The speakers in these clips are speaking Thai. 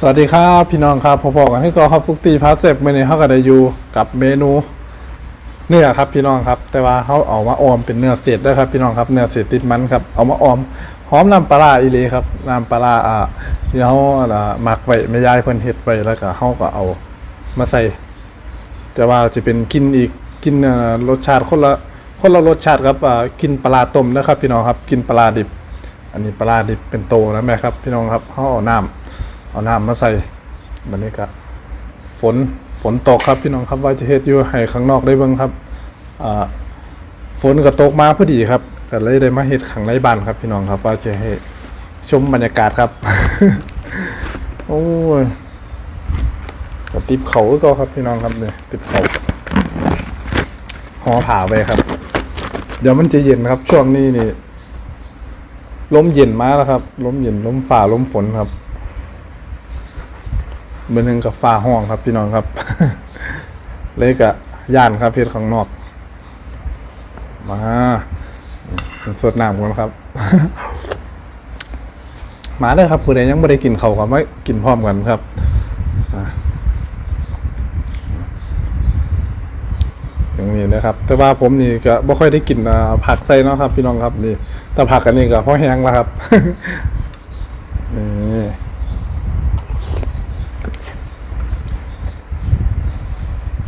สวัสดีครับพี่น้องครับพอๆกันที่ก็ครับฟุกตีพาสเซฟมื่อนี้เขาก็ไดยูกับเมนู เนื้อครับพี่น้องครับ แต่ว่าเขาเอามาออมเป็นเนื้อเศษด้วยครับพี่น้องครับเนื้อเศษติดมันครับเอามาออมหอมน้ำปลาอีหลีครับน้ำปลาอ่าที่เขาหมักไว้ไม่ย้ายเพิ่นเฮ็ดไว้แล้วก็เขาก็เอามาใส่แต่ว่าจะเป็นกินอีกกินรสชาติคนละคนละรสชาติครับกินปลาต้มนะครับ พี่น้องครับ กินปลาดิบ อันนี้ปลาร้าดิบเป็นโตนะแม่ครับ พี่น้องครับเขาเอาน้ำ เอาน้ำมาใส่บันนี้ก็ฝนฝนตกครับพี่น้องครับว่าจะเฮ็ดอยู่ให้ข้างนอกได้เบิ่งครับฝนก็ตกมาพอดีครับก็เลยได้มาเฮ็ดข้างในบ้านครับ พี่น้องครับว่าจะให้ชมบรรยากาศครับ โอ้ยก็ติบเขาก็ครับพี่น้องครับเนี่ยติบเขาห่อผ่าไปครับ เดี๋ยวมันจะเย็นครับ ช่วงนี้นี่ลมเย็นมาแล้วครับลมเย็นลมฝ่าลมฝนครับ เมื่อหนึ่งกับฝ่าห้องครับพี่น้องครับ เลยกะย่านครับเพชรข้างนอก มาสดน้ำกันครับ มาเลยครับผู้ใดยังไม่ได้กินเขาวก็มากินพร้อมกันครับอย่างนี้นะครับ แต่ว่าผมนี่ก็บ่ค่อยได้กินอ่าผักใส่เนาะครับ พี่น้องครับนี่แต่ผักอันนี้ก็พอแห้งแล้วครับ นี่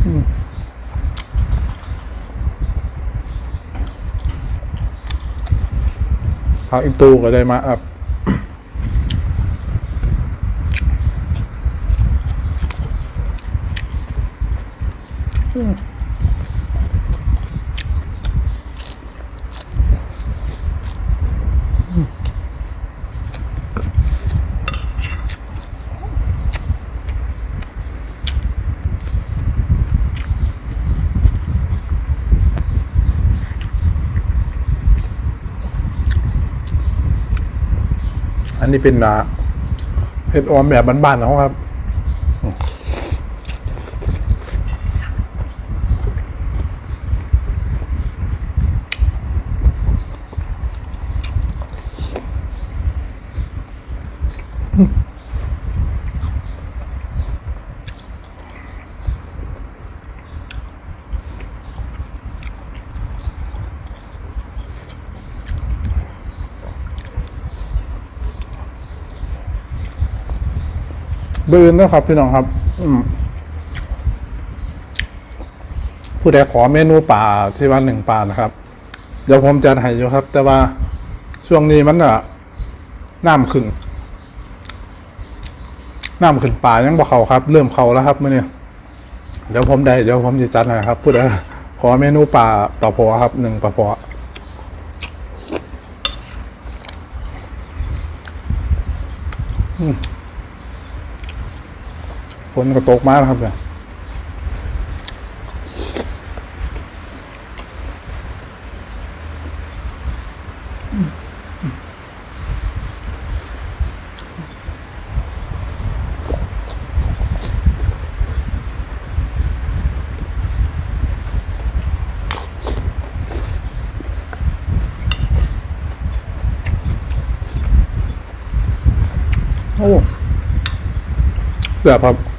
อืม ผักอีตูก็ได้มาอับ อันนี้เป็นเห็ดออมแบบบ้านๆเขาครับ บืนนะครับพี่น้องครับ อืมผู้ใดขอเมนูป่าที่ว่าหนึ่งป่านะครับ เดี๋ยวผมจะให้อยู่ครับ แต่ว่าช่วงนี้มันอะน้ำขึ้นน้ำขึ้นป่ายังบ่เขาครับ เริ่มเขาแล้วครับเมื่อนี้เดี๋ยวผมได้เดี๋ยวผมจะจัดให้ครับผู้ใดขอเมนูป่าต่อพอครับหนึ่งปลาพออืม ฝนก็ตกมาแล้วครับเนี่ยโอ้แบบครับ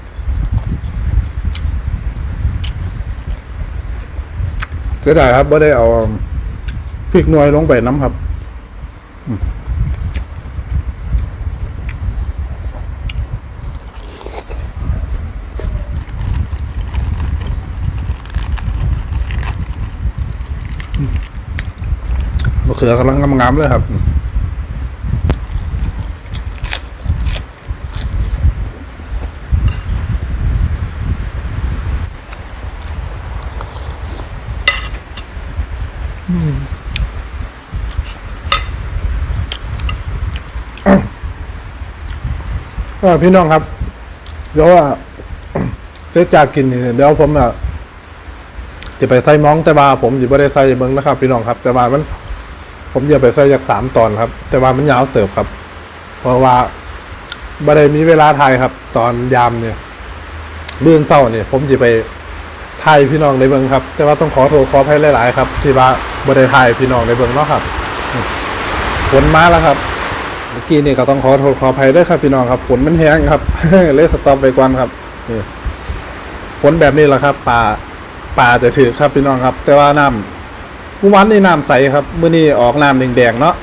เสียดายครับไม่ได้เอาพริกนวยลงไปน้ำครับมะเขือกำลังงามๆเลยครับ พี่น้องครับ เดี๋ยวว่าเสียจากกินนี่เดี๋ยวผมอะจะไปใส่มองแต่ว่าผมจะไม่ได้ใส่เบิ้งนะครับ พี่น้องครับ แต่ว่ามัน ผมจะไปใส่จากสามตอนครับ แต่ว่ามันยาวเติบครับ เพราะว่าบ่ได้มีเวลาถ่ายครับ ตอนยามเนี่ยเบื้องเศร้าเนี่ย ผมจะไปถ่ายพี่น้องในเบิ้งครับ แต่ว่าต้องขอโทษขออภัยหลาย ๆ ครับ ที่ว่าบ่ได้ถ่ายพี่น้องในเบิ้งเนาะครับฝนมาแล้วครับ เมื่อกี้นี่ก็ต้องขอโทษขออภัยด้วยครับพี่น้องครับฝนมันแห้งครับเลยสต็อปไปก่อนครับนี่ฝนแบบนี้แหละครับป่าป่าจะถือครับพี่น้องครับ แต่ว่าน้ำเมื่อวานนี่น้ำใสครับเมื่อนี้ออกน้ำแดงๆเนาะ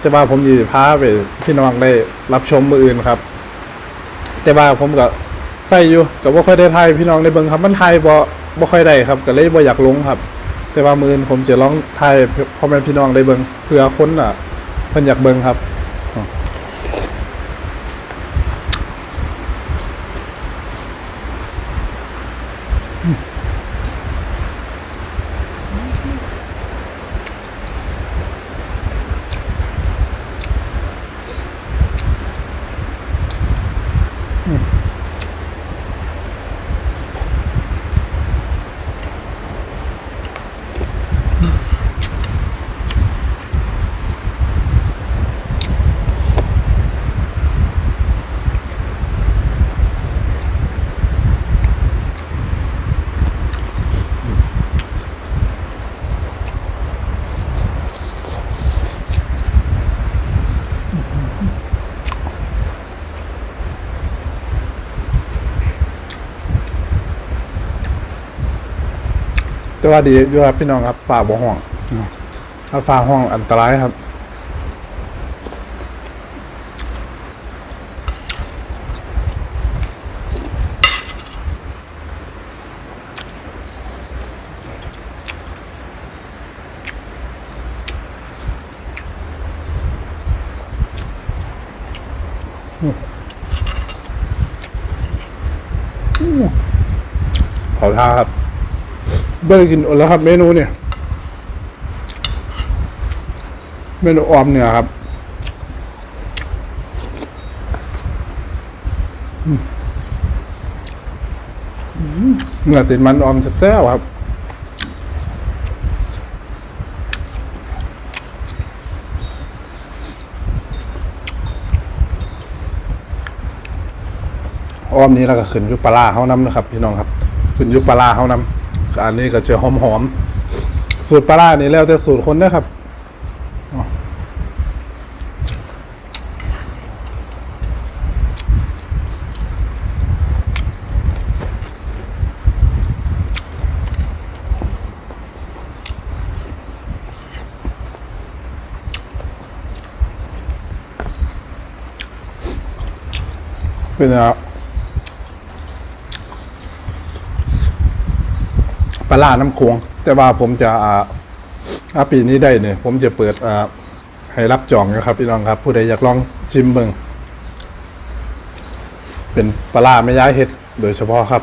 แต่ว่าผมจะพาไปพี่น้องได้รับชมมืออื่นครับ แต่ว่าผมก็ใส่อยู่ก็บ่ค่อยได้ถ่ายพี่น้องได้เบิงครับมันถ่ายบ่บ่ค่อยได้ครับก็เลยบ่อยากลงครับ แต่ว่ามืออื่นผมจะลองถ่ายพ่อแม่พี่น้องได้เบิงเผื่อคนอะเพิ่นอยากเบิงครับ ว่าดีอยู่ครับพี่น้องครับฝ่าบ่ห่วงถ้าฝ่าห่วงอันตรายครับขอท้าครับ ไม่ได้กินอดแล้วครับ เมนูเนี่ย เมนูออมเนี่ยครับเนื้อติดมันออมแซ่บครับออมนี้เราก็ขึ้นยุปลาร้าเขาน้ำนะครับ พี่น้องครับ ขึ้นยุปลาร้าเขาน้ำ อันนี้ก็จะหอมหอมๆสูตรปลาร้านี่แล้วแต่สูตรคนนะครับเป็นไงครับ ปลาร้าน้ำโขงแต่ว่าผมจะอ่าปีนี้ได้เนี่ยผมจะเปิดอ่าให้รับจองนะครับพี่น้องครับ ผู้ใดอยากลองชิมเบิงเป็นปลาร้าไม่ย้ายเห็ดโดยเฉพาะครับ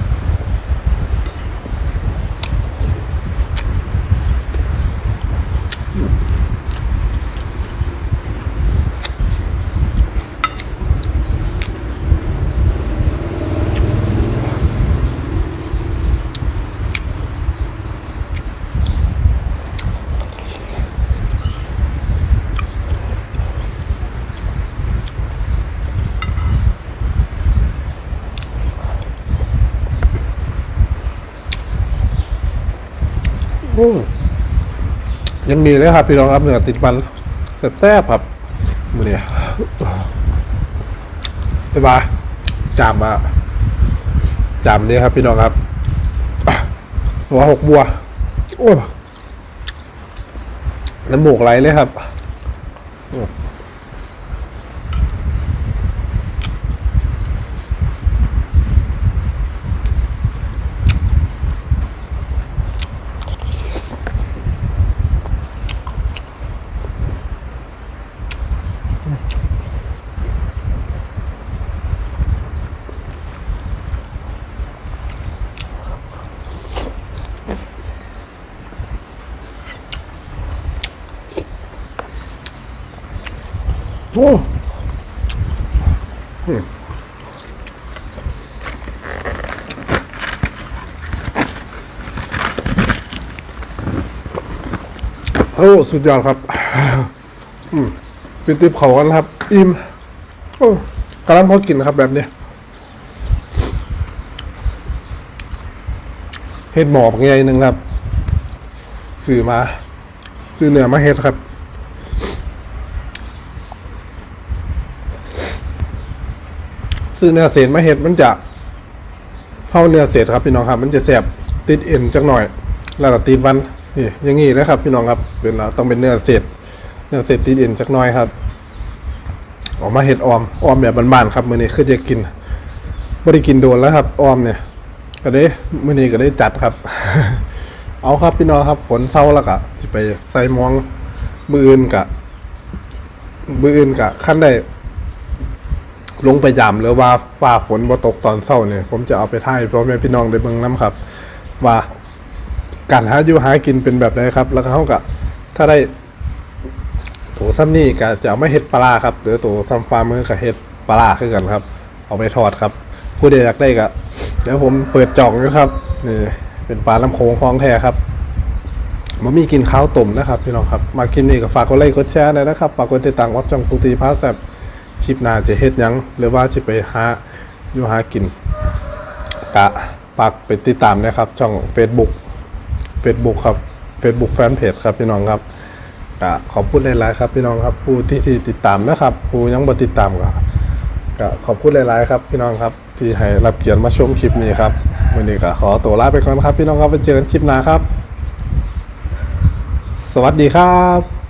โอ้ ยังมีเลยครับพี่น้องครับเนื้อติดมันแซ่บครับมือเนี่ยไปบาจามมาจามนี่ครับพี่น้องครับหัวหกบัว โอ้น้ำหมูกไหลเลยครับ อ้โอ้โอ้สุดยอดครับอืมติดติบเขากันครับ อิ่มโอ้กำลังพอกินครับแบบเนี้ยเห็ดหมอกไงหนึ่งครับซื้อมาซื้อเหนือมาเฮ็ดครับ ซื้อเนื้อเศษมาเห็ดมันจะเข้าเนื้อเศษครับพี่น้องครับ มันจะแสบติดเอ็นจักหน่อย แล้วก็ติดวันนี่อย่างงี้นะครับ พี่น้องครับเป็นเราต้องเป็นเนื้อเศษเนื้อเศษติดเอ็นจักหน่อยครับออกมาเห็ดออมออมแบบบานๆครับมื้อนี้คือจะกินไม่ได้กินโดนแล้วครับออมเนี่ย ก็ได้มื้อนี้ก็ได้จัดครับ เอาครับพี่น้องครับผลเศร้าแล้วก็สิไปใส่มองมืออื่นกะมืออื่นกะขั้นได้ ลงไปยามหรือว่าฟ้าฝนบ่ตกตอนเช้าเนี่ยผมจะเอาไปถ่ายพ่อแม่พี่น้องได้เบิ่งน้ำครับ ว่าการหาอยู่หากินเป็นแบบใดครับ แล้วก็เฮาก็ถ้าได้โถซ้ำนี่ก็จะเอามาเฮ็ดปลาครับหรือโถซ้ำฟ้ามือก็เฮ็ดปลาร้ากันครับ เอาไปทอดครับ ผู้ใดอยากได้ก็เดี๋ยวผมเปิดจ่องนะครับนี่เป็นปลาลำโขงคลองแท้ครับมันมีกินข้าวต้มนะครับพี่น้องครับ มากินนี่ก็ฝากกดไลค์กดแชร์หน่อยนะครับฝากกดติดตามวัดจองปูตีพาแซบ คลิปหน้าจะเฮ็ดหยังหรือว่าจะไปหาอยู่หากินกะฝากไปติดตามนะครับ ช่อง Facebook Facebook ครับ Facebook Fanpage ครับพี่น้องครับกะขอบคุณหลายๆครับพี่น้องครับผู้ที่ที่ติดตามนะครับผู้ยังบ่ติดตามก็ก็ขอบคุณหลายๆครับพี่น้องครับที่ให้รับเกียรติมาชมคลิปนี้ครับวันนี้ก็ขอตัวลาไปก่อนครับ พี่น้องครับไปเจอกันคลิปหน้าครับ สวัสดีครับ